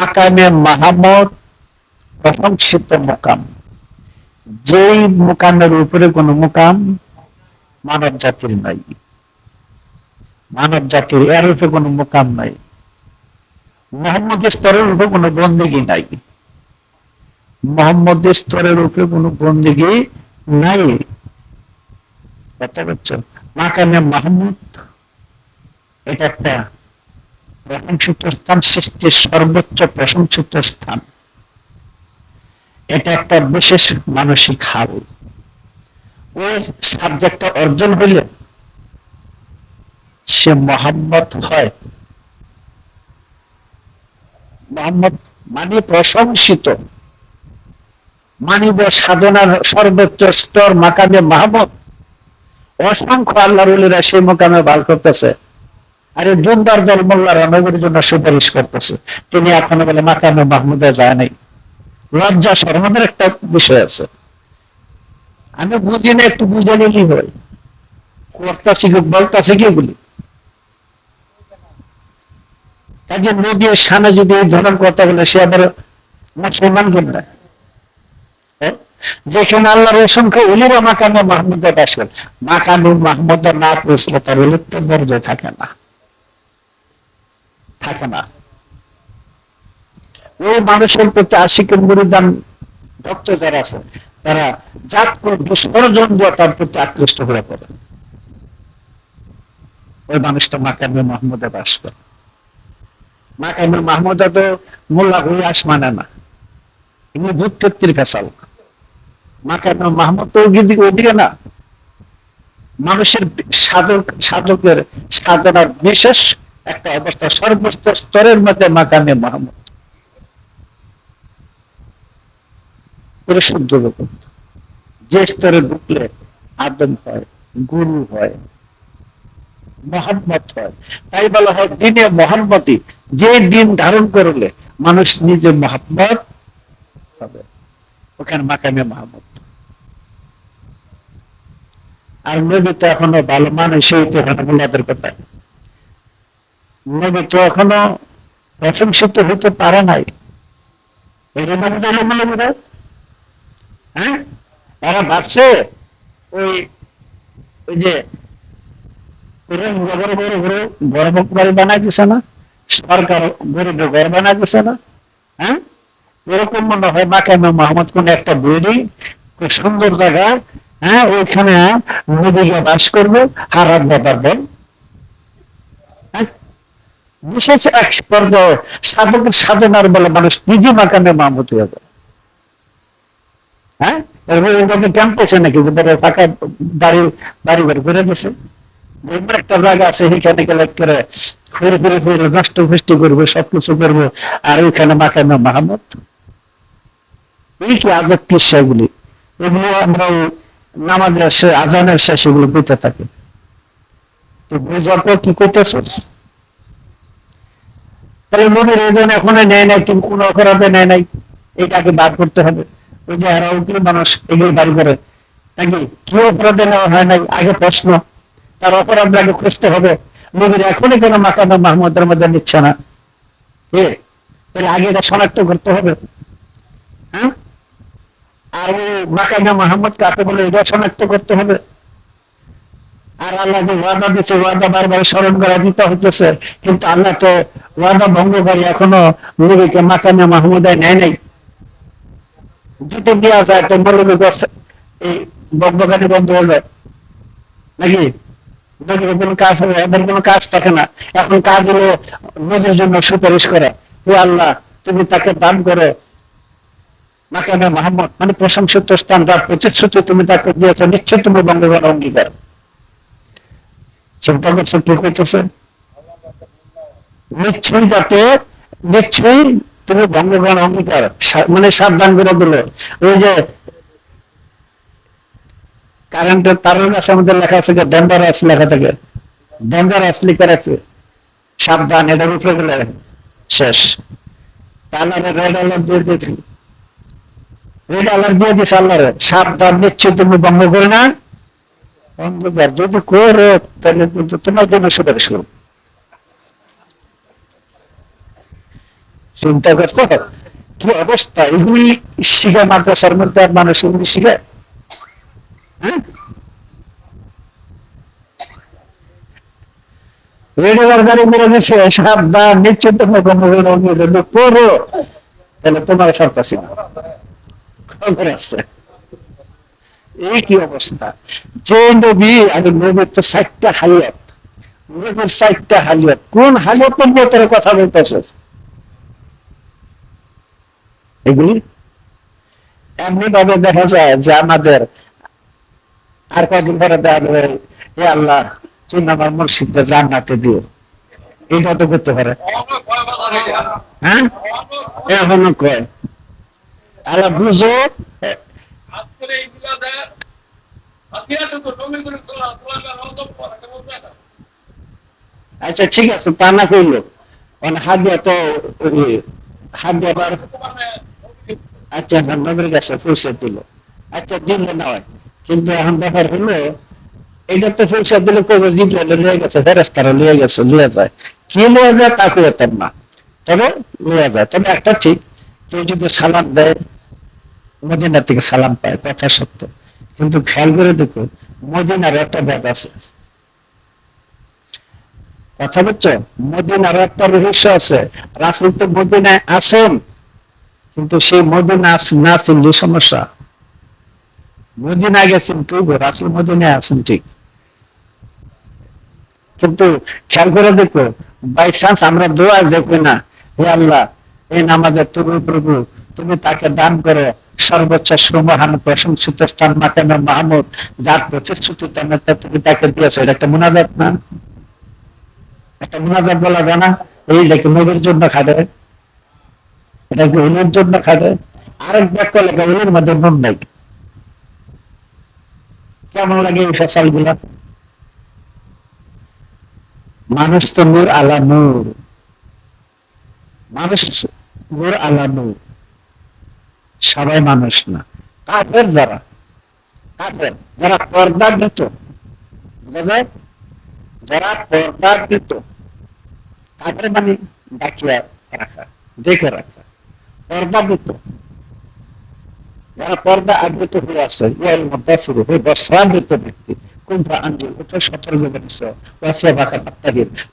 মাকামে মাহমদ প্রশংসিত মোকাম। যেই মোকামের উপরে কোন মোকাম মানব জাতির নাই। মানব জাতির এর উপরে কোন মোকাম নাই। মোহাম্মদ স্তরের উপরে কোন বন্দেগি নাই। মোহাম্মদ স্তরের উপরে কোন বন্দেগি নাই। কথা বলছো? মাকামে মাহমুদ, এটা একটা প্রশংসিত স্থান, সৃষ্টির সর্বোচ্চ প্রশংসিত স্থান। এটা একটা বিশেষ মানসিক হাল। ওই সাবজেক্টটা অর্জন হইলে সে মোহাম্মদ হয়। মোহাম্মদ মানে প্রশংসিত। মানিব সাধনার সর্বোচ্চ স্তর মাকামে মাহমদ। অসংখ্য আল্লাহ সেই মোকামে বাল করতেছে। আরে দুমবার দল মোল্লারা নবীর জন্য সুপারিশ করতেছে। তিনি এখনও বলে মাকামে মাহমুদে যায় নাই। লজ্জা শরমাদের একটা বিষয় আছে। আমি বুঝি না, একটু বুঝে নিলেই হয়। কর্তা শিখুক বলতা শিখে বলি? কাজে নবীর সানে যদি এই ধরনের কথা বলে, সে আবার মুসলমান কিনা হ্যাঁ? যেখানে আল্লাহর অসংখ্য উলিরা মাকামে মাহমুদে বাস করেন মাকামে মাহমুদে না পুষলে তার উলিপ্ত দরজা থাকে না। থাকে না। ওই মানুষের প্রতি আশিকের মুরিদান ভক্ত যারা আছে, তারা জাত করে দিয়ে তার প্রতি আকৃষ্ট হয়ে পড়ে। ওই মানুষটা মাকামে মাহমুদে বাস করে। মাকামে মাহমুদে তো মোল্লা হুইয়াস মানে না। এগুলো ভূত কর্তির ফেসাল মাকামে মাহমুদ তো ওইদিকে না। মানুষের সাধক সাধকের সাধনার বিশেষ একটা অবস্থা সর্বোচ্চ স্তরের মধ্যে মাকামে মাহমুদ পরিশুদ্ধ করত যে স্তরে ঢুকলে আদম হয়, গুরু হয় মহাম্মত হয়, তাই বলা হয় দিনে মহাম্মতি যে দিন ধারণ করলে মানুষ নিজে মহাম্মত হবে। ওখানে মাকামে মাহমুদ আর নবী তো এখনও ভালো মানুষ, সেই তো কথা। নবী তো এখনও প্রশংসিত হতে পারে নাই। এরকম হ্যাঁ? এরা ভাবছে ওই ওই যে বাড়ি বানাই দিছে না? সরকার গরিব ঘর বানাই দিছে না? হ্যাঁ? এরকম মনে হয় মাকামে মোহাম্মদ কোন একটা বিল্ডিং, খুব সুন্দর জায়গা হ্যাঁ ওইখানে নদীকে বাস করবে হারাত ব্যাপার হ্যাঁ? বিশেষ এক পর্যায়ে সাধকের সাধনার বলে মানুষ নিজে মাকামে মাহমুদ হয়ে যায়। হ্যাঁ? এরকম ক্যাম্প আছে নাকি ফাঁকা বাড়ি বাড়ি বাড়ি ঘুরে গেছে একটা জায়গা আছে, সেখানে গেলে করে ফিরে ফিরে ফিরে নষ্ট ফিষ্টি করবে, সবকিছু করব, আর ওইখানে মাখানো মাহমদ। এই কি আজব কিসাগুলি এগুলো? আমরা নামাজের আজানের শেষ এগুলো পেতে থাকি। তো বুঝার কি করতেছ তাহলে নবীর ওজন এখনও নেয় নাই তুমি কোন অপরাধে নেয় নাই। এটাকে বাদ করতে হবে। ওই যে এরা উকিল মানুষ এগুলো বাড়ি করে। নাকি কি অপরাধে নেওয়া হয় নাই? আগে প্রশ্ন। তার অপরাধ আগে খুঁজতে হবে। নবীর এখনই কেন মাকামে মাহমুদের মধ্যে নিচ্ছে না। এ তাহলে আগে এটা শনাক্ত করতে হবে। হ্যাঁ? আর ওই মাকামে মাহমুদ কাকে বলে এটা শনাক্ত করতে হবে। আর আল্লাহ যে ওয়াদা দিচ্ছে ওয়াদা বারবার স্মরণ করা দিতে হইতেছে। কিন্তু আল্লাহ তো ওয়াদা ভঙ্গকারী এখনও নবীকে মাকামে মাহমুদায় নেয় নাই। যদি দেওয়া যায়, তো মৌলবী এই বকবকানি বন্ধ হয়ে যায়। নাকি? নদীর কোনো কাজ হবে, এদের কোনো কাজ থাকে না। এখন কাজ হলো নদীর জন্য সুপারিশ করে। হে আল্লাহ, তুমি তাকে দান করো। মাকামে মাহমুদ মানে প্রশংসিত স্থান তার প্রতিশ্রুতি তুমি তাকে দিয়েছ নিশ্চয় তুমি বঙ্গবন্ধু অঙ্গীকার। চিন্তা করছ কি করতেছে নিশ্চয়ই যাতে নিশ্চয়ই তুমি বঙ্গগণ অঙ্গীকার মানে সাবধান করে দিল। ওই যে কারেন্টের তারের কাছে আমাদের লেখা আছে যে ডেঞ্জারাস লেখা থাকে। ডেঞ্জারাস লিখে রাখছে সাবধান এটার উপরে গেলে শেষ। তাহলে রেড অ্যালার্ট দিয়ে দিয়েছি। রেড অ্যালার্ট দিয়ে দিয়েছে আল্লাহরে। সাবধান নিশ্চয় তুমি বঙ্গ করে না। অন্ধকার যদি করো তাহলে কিন্তু তোমার জন্য সুপারিশ করব চিন্তা করছ কি অবস্থা এগুলি শিখে মাদ্রাসার মধ্যে আর মানুষ এগুলি শিখে রেডিও বাজারে মেরে দিছে সাবধান যদি পড়ো তাহলে তোমার সরতাছি না খবর আছে কি অবস্থা? যে নবী আগে নবীর তো ষাটটা হালিয়াত। নবীর ষাটটা হালিয়াত। কোন হালিয়াতের নিয়ে তোর কথা বলতেছ? এগুলি? এমনি ভাবে দেখা যায় যে আমাদের আর কদিন পরে দেখা যাবে আল্লাহ, তুমি আমার জান্নাতে দিও। এটা তো করতে পারে। হ্যাঁ? এখনও কয়? আল্লাহ বুঝো আজকের এই মিলাদের হাতিয়ারটা তো করে করা আচ্ছা ঠিক আছে তা না কইলো মানে হাত দিয়া তো হাত মানে আচ্ছা নবীর কাছে দিল। আচ্ছা দিল না হয়। কিন্তু এখন ব্যাপার হলো এটা তো পৌঁছে দিলে কবে জিব্রাইল গেছে ফেরেস্তারা লিয়ে গেছে লিয়ে যায়। কি লিয়ে যায় তা করতাম না। তবে লিয়ে যায়। তবে একটা ঠিক কেউ যদি সালাদ দেয় মদিনা থেকে সালাম পায়, কথা সত্য। কিন্তু খেয়াল করে দেখো মদিনার একটা ব্যাগ আছে। কথা বলছো মদিনার একটা রহস্য আছে। রাসুল তো মদিনায় আসেন কিন্তু সেই মদিনা না চিনলে সমস্যা। মদিনা গেছেন তুই রাসুল মদিনায় আছেন ঠিক। কিন্তু খেয়াল করে দেখো বাই চান্স আমরা দোয়া দেখো না। হে আল্লাহ, এই নামাজের তুমি প্রভু, তুমি তাকে দান করো। সর্বোচ্চ সুমহান প্রশংসিত স্থান মাকামে মাহমুদ, যার প্রতিশ্রুতিতে নেতা তুমি তাকে দিয়েছ। এটা একটা মুনাজাত না? একটা মুনাজাত বলা যায় না? এই লেখে নবীর জন্য খাবে এটা কি উনের জন্য খাবে আরেক বাক্য লেখা উনের মধ্যে নুন নাই। কেমন লাগে এই ফসলগুলা মানুষ তো নূর আলা নূর। মানুষ নূর আলা নূর। সবাই মানুষ না। কাফের যারা কাফের, যারা পর্দাবৃত বোঝা যায় যারা পর্দাবৃত কাফের মানে ডাকিয়া রাখা, দেখে রাখা পর্দাবৃত যারা পর্দা আবৃত হয়ে আছে ইয়াল মুদাসির হয়ে বস্ত্রাবৃত ব্যক্তি।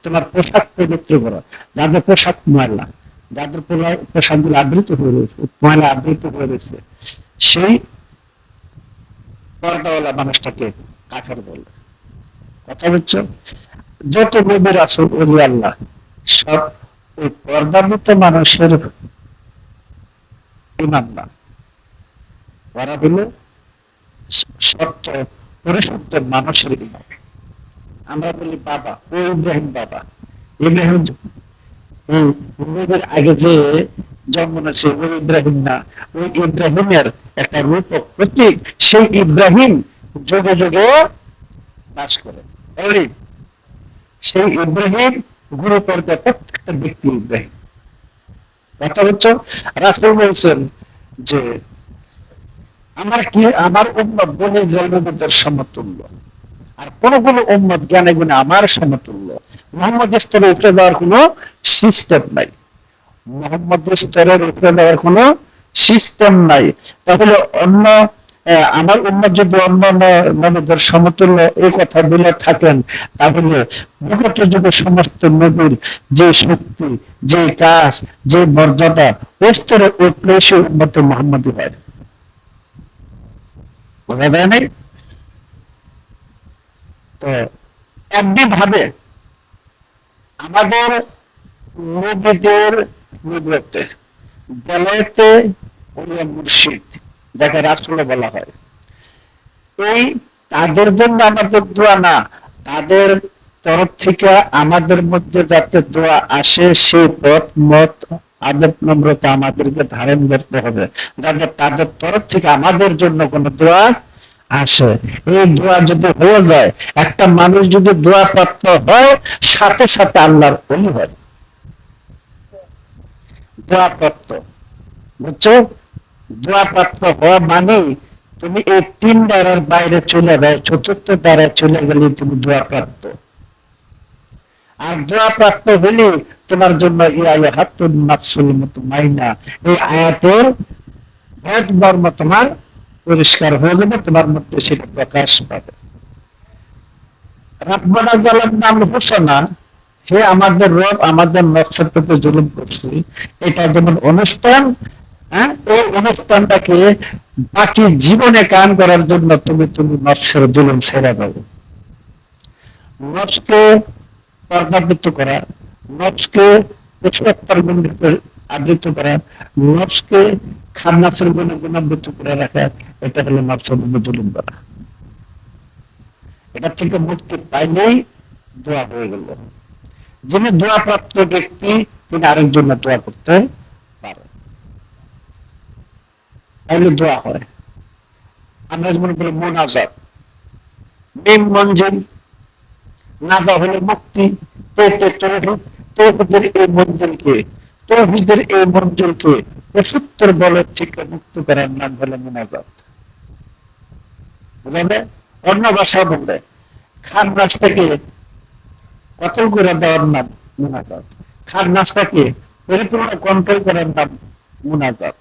তোমার পোশাক পবিত্র করো, যাদের পোশাক ময়লা যাদের পোশাকগুলো আবৃত হয়ে রয়েছে ময়লা আবৃত হয়ে রয়েছে। সেই পর্দাওয়ালা মানুষটাকে কাফের বলে কথা বলছো যত নবীর আসল ওলি আল্লাহ, সব ওই পর্দাবৃত মানুষের ইমান না। ওরা হলো সত্য, পরিশুদ্ধ মানুষের ইমান আমরা বলি বাবা, ও ইব্রাহিম বাবা। ইব্রাহিম আগে যে জন্ম ওই ইব্রাহিম না ওই ইব্রাহিমের একটা রূপ প্রতীক, সেই ইব্রাহিম যোগে যোগে বাস করে। সেই ইব্রাহিম গুরু পর্যায়ে প্রত্যেকটা ব্যক্তি ইব্রাহিম। কথা হচ্ছে, রাসুল বলছেন যে, আমার কি, আমার উন্মত বনে জলনবীদের সমতুল্য। আর কোন কোন উন্মত জ্ঞানে গুণে আমার সমতুল্য। মোহাম্মদ স্তরের উপরে দেওয়ার কোনো সিস্টেম নাই। মোহাম্মদ স্তরের উপরে দেওয়ার কোনো সিস্টেম নাই। তাহলে অন্য আমার উন্মত যদি অন্য নবীদের সমতুল্য এই কথা বলে থাকেন, তাহলে বিগত যুগের সমস্ত নবীর যে শক্তি, যে কাজ, যে মর্যাদা, ওই স্তরে উঠলে সে উন্মত মোহাম্মদী হয়। বোঝা যায় নাই? তো এমনি ভাবে আমাদের নবীদের নিবৃত্তে বেলায়েতে উলিয়া মুর্শিদ, যাকে রাসুল বলা হয়। এই তাদের জন্য আমাদের দোয়া না, তাদের তরফ থেকে আমাদের মধ্যে যাতে দোয়া আসে, সেই পথ, মত, আদব নম্রতা আমাদেরকে ধারণ করতে হবে। যাতে তাদের তরফ থেকে আমাদের জন্য কোনো দোয়া আসে। এই দোয়া যদি হয়ে যায়, একটা মানুষ যদি দোয়া প্রাপ্ত হয়, সাথে সাথে আল্লাহর অলি হয় দোয়া প্রাপ্ত। বুঝছ? দোয়া প্রাপ্ত হওয়া মানে তুমি এই তিন দ্বারার বাইরে চলে যায় চতুর্থ দ্বারায় চলে গেলে তুমি দোয়া প্রাপ্ত। আর দোয়া প্রাপ্ত হলে তোমার জন্য এই আয়াতের মর্ম তোমার পরিষ্কার হয়ে যাবে, তোমার মধ্যে সেটা প্রকাশ পাবে। রাব্বানা জালাম নাম হোসনা সে আমাদের রব, আমাদের নকশার জুলুম করছে। এটা যেমন অনুষ্ঠান হ্যাঁ এই অনুষ্ঠানটাকে বাকি জীবনে কান করার জন্য তুমি তুমি নকশার জুলুম ছেড়ে দাও নফসকে পর্দাবৃত্ত করা নফসকে পুষ্পত্তর গুণে আবৃত করা নফসকে খান্নাসের গুণে গুণাবৃত করে রাখা এটা হলো নফসের মধ্যে জুলুম করা এটা থেকে মুক্তি পাইলেই দোয়া হয়ে গেল। যিনি দোয়া প্রাপ্ত ব্যক্তি, তিনি দোয়া করতে পারে। তাহলে দোয়া হয়। আমরা মঞ্জিল। নাজা হলো মুক্তি। পেতে তৌহিদ তৌহিদের এই মঞ্জিলকে তৌহিদের এই মঞ্জিলকে পঁচাত্তর বলের থেকে মুক্ত করার নাম হলো মোনাজাত। বুঝলে অন্য ভাষায় বললে, খান রাস্তাকে কতল করে দেওয়ার নাম মোনাজাত? খান রাস্তাকে পরিপূর্ণ কন্ট্রোল করার নাম মোনাজাত?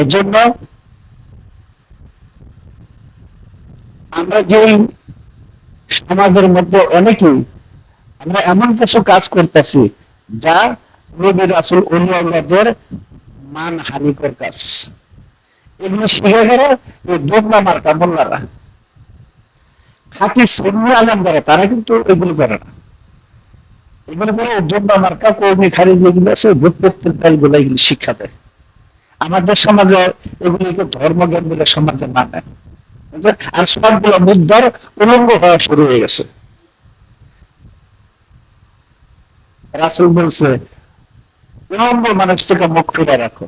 এজন্য আমরা যে সমাজের মধ্যে অনেকেই আমরা এমন কিছু কাজ করতেছি যা নবীর আসল অনুয়াদের মান হানিকর কাজ। এগুলো শিখে গেলে এই দোমলা মার্কা মোল্লারা আলম করে তারা কিন্তু এগুলো করে না। এগুলো করে দোমলা মার্কা কর্মী খারি যেগুলো আছে ভূতপত্রের শিক্ষা দেয়। আমাদের সমাজে এগুলিকে ধর্মজ্ঞান বলে সমাজে মানে আর সবগুলো মুদ্রার উলঙ্গ হওয়া শুরু হয়ে গেছে। রাসুল বলছে, উলঙ্গ মানুষ থেকে মুখ ফিরে রাখো।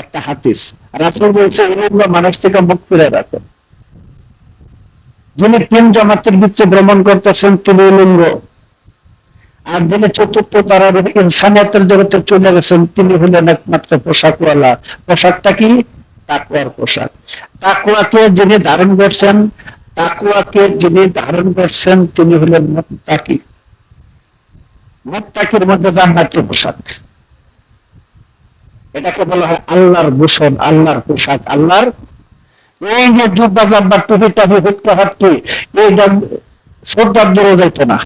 একটা হাতিস রাসুল বলছে, উলঙ্গ মানুষ থেকে মুখ ফিরে রাখো। যিনি তিন জমাতের ভিতরে ভ্রমণ করতেছেন, তিনি উলঙ্গ। আর যিনি চতুর্থ তারার ইনসানিয়াতের জগতে চলে গেছেন, তিনি হলেন একমাত্র পোশাকওয়ালা। পোশাকটা কি? তাকুয়ার পোশাক। তাকুয়াকে যিনি ধারণ করছেন তাকুয়াকে যিনি ধারণ করছেন, তিনি হলেন মুত্তাকি। মুত্তাকির মধ্যে জান্নাতের পোশাক। এটাকে বলা হয় আল্লাহর ভূষণ, আল্লাহর পোশাক, আল্লাহর এই যে জুব্বা জাব্বা টুপি টাপি হুটকা হাটকি এই শ্রদ্ধার দূরে যেত না।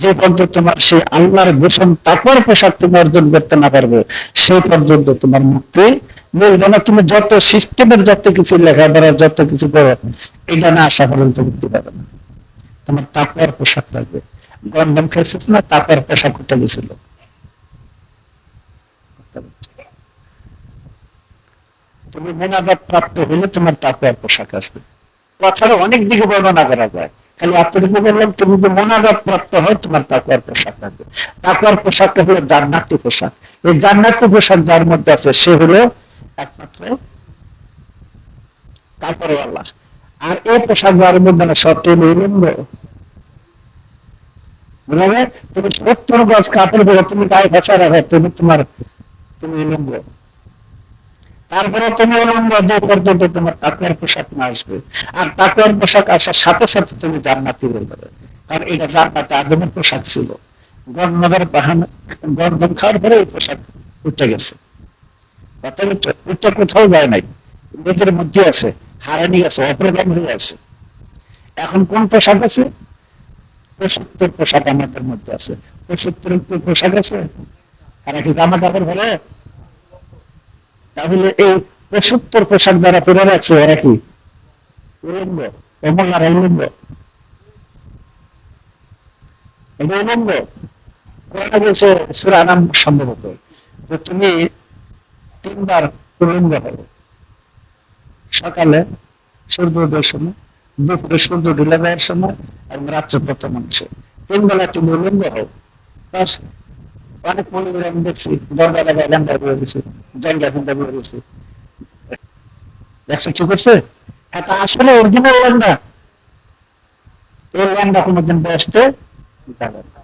যে পর্যন্ত তোমার সেই আল্লাহর ভূষণ, তারপর পোশাক তুমি অর্জন করতে না পারবে, সেই পর্যন্ত তোমার মুক্তি মিলবে না। তুমি যত সিস্টেমের যত কিছু লেখা লেখাপড়া যত কিছু করো, এটা না আসা পর্যন্ত মুক্তি পাবে না। তোমার তারপর পোশাক লাগবে। গন্ধম খেয়েছিস না, তারপর পোশাক উঠে গেছিল। তুমি প্রাপ্ত হলে তোমার পোশাক আসবে। কথাটা অনেক দিকে বর্ণনা করা যায়। খালি এতটুকু বললাম, তুমি মোনাজাত প্রাপ্ত হয়, তোমার তাকুয়ার পোশাক লাগবে। তাকুয়ার পোশাকটা হলো জান্নাতি পোশাক। এই জান্নাতি পোশাক যার মধ্যে আছে, সে হলো একমাত্র তারপরে আল্লাহ। আর এই পোশাক যার মধ্যে না সব তুমি উলঙ্গ বুঝলে? তুমি সত্তর গজ কাপড় পরে তুমি গায়ে তুমি তোমার, তুমি তারপরে তুমি উলঙ্গ যে পর্যন্ত তোমার তাকুয়ার পোশাক না আসবে। আর তাকুয়ার পোশাক আসার সাথে সাথে তুমি জান্নাতি হয়ে যাবে। কারণ এটা জান্নাতে আদমের পোশাক ছিল। গন্ধমের বাহান গন্ধম খাওয়ার পরে এই পোশাক উঠে গেছে। কোথাও যায় নাই। নিজের মধ্যে আছে, হারানি আছে অপ্রদান হয়ে আছে। এখন কোন পোশাক আছে? পঁচাত্তর পোশাক আমাদের মধ্যে আছে। পঁচাত্তর পোশাক আছে? আর কি জামা কাপড় পরে তাহলে এই পঁচাত্তর পোশাক যারা পরে রাখছে, ওরা কি? কমলার উলঙ্গ। এটা উলঙ্গ। কোরআনে বলছে সম্ভবত, যে তুমি তিনবার উলঙ্গ হবে সকালে সূর্যোদয়ের সময় দুপুরে সূর্য সময় এবং রাত্রে প্রথম অংশে। তিন বেলা অনেক আমি দেখছি দরজা লাগায় ল্যান্ডার করে করে দেখছ কি করছে? এটা আসলে অরিজিনাল এই কোনোদিন বসতে যাবে না।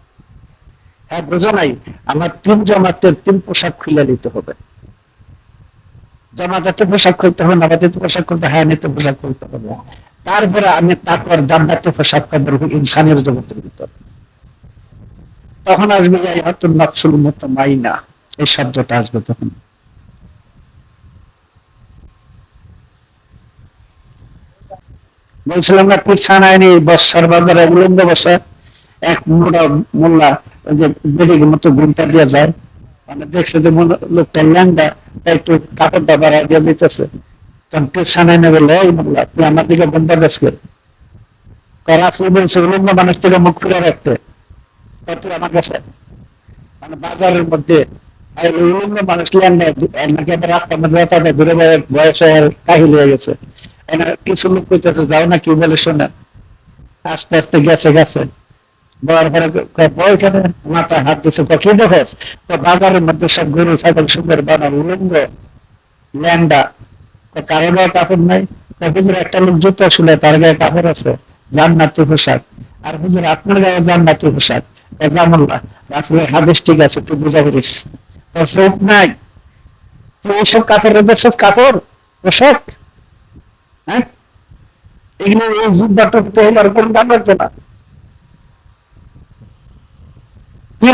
হ্যাঁ বোঝো নাই, আমার তিন জমাতের তিন পোশাক খুলে নিতে হবে। জমাজাতে পোশাক খুলতে হবে, না নামাজাতে পোশাক খুলতে হ্যাঁ নিতে পোশাক খুলতে হবে। তারপরে আমি তারপর জান্নাতে পোশাক পাবো ইনসানের জগতের ভিতর। তখন আসবে হয়তো নকশুল মতো মাইনা এই শব্দটা আসবে তখন। বলছিলাম না পিছানায়নি বর্ষার বাজারে উলঙ্গ বসে। এক মোটা মোল্লা ওই যে বেডির মতো ঘুমটা দিয়ে যায়। মানে দেখছে যে লোকটা ল্যাংটা একটু কাপড়টা বাড়াই দিয়ে দিতেছে আমার দিকে বন্ধা করে। রাসুল বলছে মানুষ থেকে মুখ ফিরে রাখতে। আমার কাছে। মানে বাজারের মধ্যে মানুষ মধ্যে বয়স গেছে। কিছু লোক কইতেছে যাও না কি বলে শোনে। আস্তে আস্তে গেছে গেছে। বই এখানে মাথায় হাত দিছে। কি কয়, বাজারের মধ্যে সব গরু ছাগল সুন্দর বানার উলঙ্গ ল্যান্ডা কারও গায়ে কাপড় নাই? হুজুর একটা লোক জুতো শুলে তার গায়ে কাপড় আছে। জান্নাতি পোশাক। আর হুজুর আপনার গায়ে জান্নাতি পোশাক। কয়, জামুল্লাহ রাসুলের হাদিস ঠিক আছে তুই বুঝা করিস। তোর চোখ নাই? দেখছিস কাপড় পোশাক? হ্যাঁ? এগুলো এই যুদ্ধটা করতে হলে আর কোনো দাম না।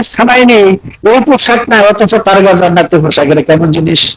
ছাড়াই নেই। এই পোশাক না অথচ তার গা জান্নাতের পোশাক। এটা কেমন জিনিস?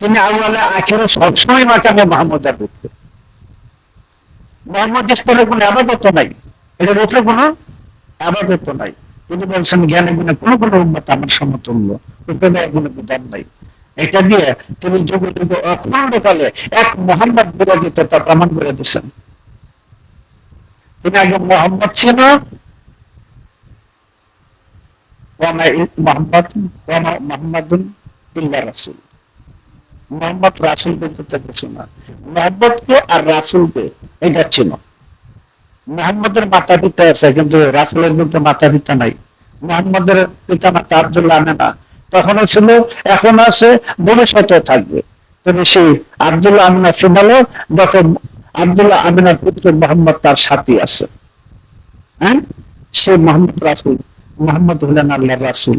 তিনি আউয়ালে আখেরে সবসময় মাকামে মাহমুদ আর উঠবে মোহাম্মদ স্তরে কোনো আবাদত নাই এটার উপরে কোনো আবাদত নাই। তিনি বলছেন জ্ঞানে গুণে কোনো কোনো উন্মত আমার সমতুল্য বিধান নাই। এটা দিয়ে তিনি যুগ যুগ অখণ্ড কালে এক মোহাম্মদ প্রমাণ করে দিচ্ছেন তিনি আগে মোহাম্মদ ছিল মোহাম্মদ ইল্লা রাসূল। মোহাম্মদ রাসূল বলতে কিছু না। মোহাম্মদকে আর রাসূলকে এটা ছিল মোহাম্মদের মাতা পিতা আছে, কিন্তু রাসূলের মধ্যে মাতা পিতা নাই। মোহাম্মদের পিতা মাতা আব্দুল্লাহ আমেনা তখনও ছিল, এখন আছে, ভবিষ্যতেও থাকবে। তবে সেই আব্দুল্লাহ আমিনা শুনালো যখন আব্দুল্লাহ আমিনার পুত্র মোহাম্মদ তার সাথী আছে। হ্যাঁ? সে মোহাম্মদ রাসুল, মোহাম্মদ হলেন আল্লাহ রাসুল।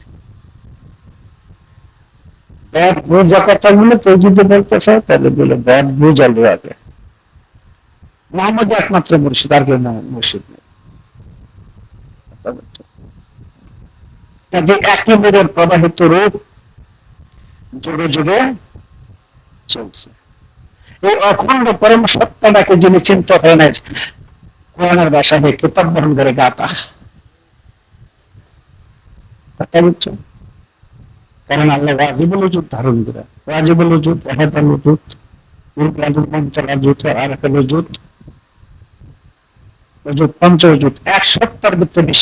ব্যাট বোঝা কথাগুলো কেউ যদি বলতে চায়, তাহলে বলে ব্যাট বোঝালো আগে। মোহাম্মদ একমাত্র মুর্শিদ, আর কেউ মুর্শিদ নেই। কাজে একই মেরের প্রবাহিত রূপ যুগে যুগে চলছে। এই অখণ্ড পরম সত্তাটাকে যিনি চিন্তা করে নেয় কোরআনের ভাষায় কিতাব বহন করে গাতা কথা বুঝছ? কারণ আল্লাহ ওয়াজিবুল ওজুদ ধারণ করে। এক সপ্তাহ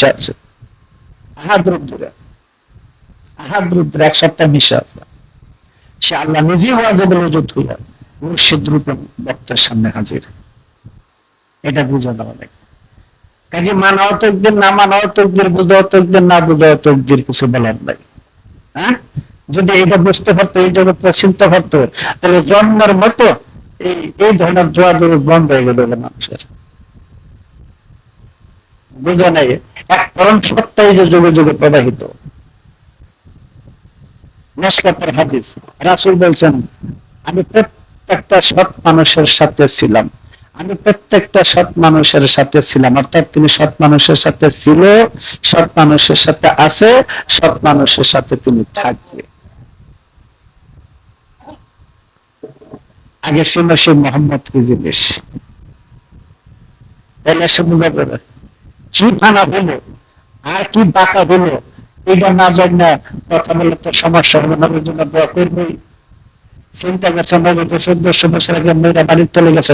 আছে। সে আল্লাহ নিজে বক্তার সামনে হাজির। এটা বুঝে দেওয়া লাগে। কাজে মানাও তো একদিন না মানাও তো একদিন বুঝাও তো একদিন না বুঝাও তো একদিন কিছু বলার নাই। হ্যাঁ? যদি এটা বুঝতে পারতো, এই জগৎটা চিনতে পারতো, তাহলে জন্মের মতো এই ধরনের দোয়া দৌড় বন্ধ হয়ে গেল মানুষের। বুঝে নাই? এক পরম সত্তাই যে যুগে যুগে প্রবাহিত। হাদিস। রাসুল বলছেন, আমি প্রত্যেকটা সৎ মানুষের সাথে ছিলাম। আমি প্রত্যেকটা সৎ মানুষের সাথে ছিলাম, অর্থাৎ তিনি সৎ মানুষের সাথে ছিল, সৎ মানুষের সাথে আছে, সৎ মানুষের সাথে তিনি থাকবে। আগে ছিল সে মোহাম্মদ কি জিনিস কি হলো, আর কি বাঁকা হলো, এটা না জানি কথা বলে তো সমস্যা হবে না জন্য চিন্তা করছে চোদ্দশো বছর আগে মেয়েরা বাড়ির তলে গেছে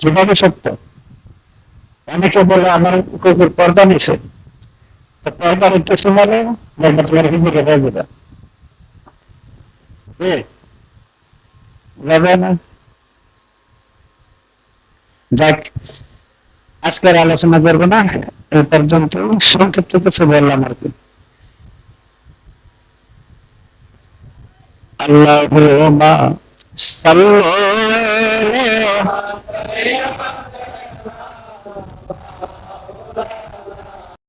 যেভাবে সত্য অনেকে বলে, আমার কুকুর পর্দা নিছে তো পর্দা একটু সময় দেখবা তোমার কিন্তু কেটে দেবে। না। যাক, আজকের আলোচনা করব না, এ পর্যন্ত। সংক্ষিপ্ত কিছু বললাম আর কি। আল্লাহ